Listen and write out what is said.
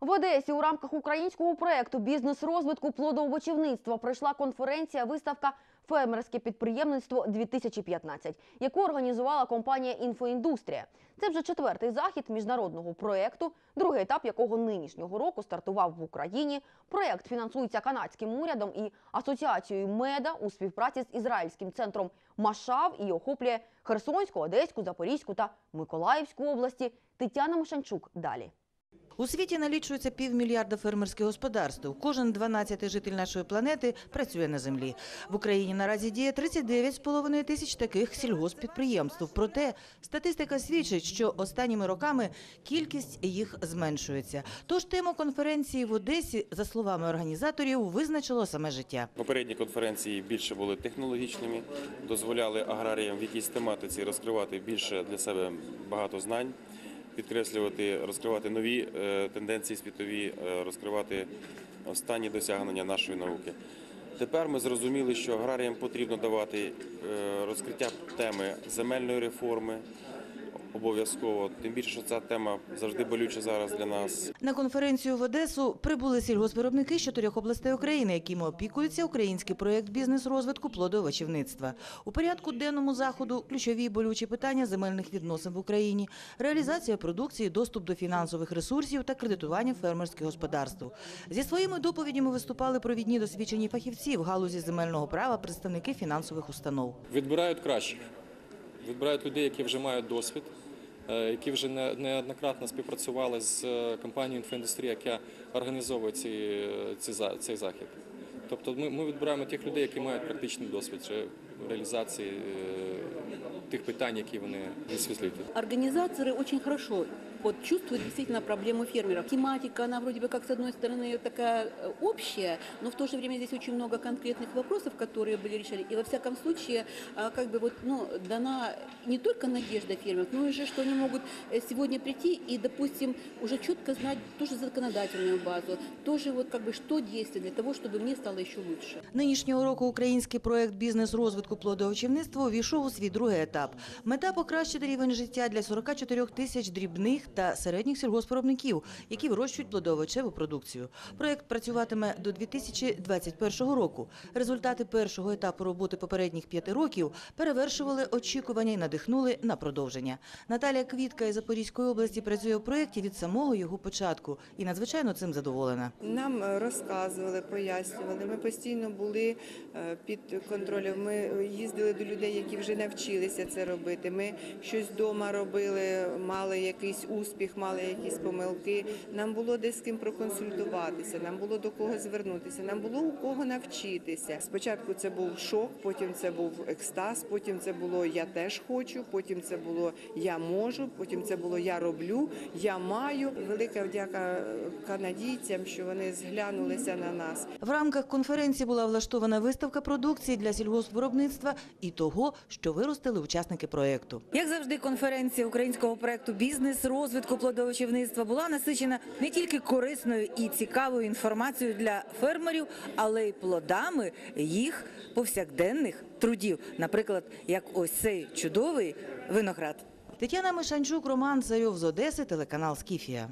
В Одесі у рамках українського проекту бізнес розвитку плодоовочівництва пройшла конференція виставка Фермерське підприємництво 2015 яку організувала компанія Інфоіндустрія. Це вже четвертий захід міжнародного проекту, другий етап якого нинішнього року стартував в Україні. Проект фінансується канадським урядом і асоціацією Меда у співпраці з ізраїльським центром Машав і охоплює Херсонську, Одеську, Запорізьку та Миколаївську області. Тетяна Мишанчук далі. У світі налічується півмільярда фермерських господарств. Кожен 12-й житель нашої планети працює на землі. В Україні наразі діє 39,5 тисяч таких сільгосппідприємств. Проте статистика свідчить, що останніми роками кількість їх зменшується. Тож тему конференції в Одесі, за словами організаторів, визначило саме життя. Попередні конференції більше були технологічними, дозволяли аграріям в якійсь тематиці розкривати більше для себе багато знань, підкреслювати, розкривати нові е, тенденції світові, е, розкривати останні досягнення нашої науки. Тепер ми зрозуміли, що аграріям потрібно давати е, розкриття теми земельної реформи обов'язково. Тим більше, що ця тема завжди болюча зараз для нас. На конференцію в Одесу прибули сільгоспвиробники з чотирьох областей України, якими опікується український проєкт бізнес-розвитку плодовочівництва. У порядку денному заходу ключові болючі питання земельних відносин в Україні, реалізація продукції, доступ до фінансових ресурсів та кредитування фермерських господарств. Зі своїми доповідями виступали провідні досвідчені фахівці в галузі земельного права, представники фінансових установ. Відбирають кращих, відбирають людей, які вже мають досвід, е, які вже не- неоднократно співпрацювали з е, компанією «Інфоіндустрія», яка організовує ці, е, ці, цей захід. Тобто ми, ми відбираємо тих людей, які мають практичний досвід реалізації тих питань, які вони висвітлюють. Організатори очень хорошо вот, чувствуют действительно проблему фермеров. Тематика, она вроде бы как с одной стороны такая э, общая, но в то же время здесь очень много конкретных вопросов, которые были решены. И во всяком случае, а, как бы вот, ну, дана не только надежда фермеров, но и же, что они могут э, сегодня прийти и, допустим, уже четко знать тоже законодательную базу, тоже вот как бы что действовать для того, чтобы мне стало еще лучше. Нинішнього року український проект бізнес-розвитку плодоочівництва увійшов у свій другий етап. Мета покращити рівень життя для 44 тисяч дрібних та середніх сільгоспвиробників, які вирощують плодоовочеву продукцію. Проект працюватиме до 2021 року. Результати першого етапу роботи попередніх п'яти років перевершували очікування і надихнули на продовження. Наталія Квітка із Запорізької області працює у проєкті від самого його початку і надзвичайно цим задоволена. Нам е, розказували, пояснювали. Ми постійно були е, під контролем. Ми їздили до людей, які вже навчилися це робити. Ми щось вдома робили, мали якийсь успіх, мали якісь помилки. Нам було де з ким проконсультуватися, нам було до кого звернутися, нам було у кого навчитися. Спочатку це був шок, потім це був екстаз, потім це було я теж хочу, потім це було я можу, потім це було я роблю, я маю. Велика вдяка канадійцям, що вони зглянулися на нас. В рамках конференції була влаштована виставка продукції для сільгоспвиробництва і того, що виростили учасники проєкту. Як завжди, конференція українського проєкту бізнес розвитку плодовочівництва була насичена не тільки корисною і цікавою інформацією для фермерів, але й плодами їх повсякденних трудів. Наприклад, як ось цей чудовий виноград. Тетяна Мишанчук, Роман Царьов з Одеси, телеканал Скіфія.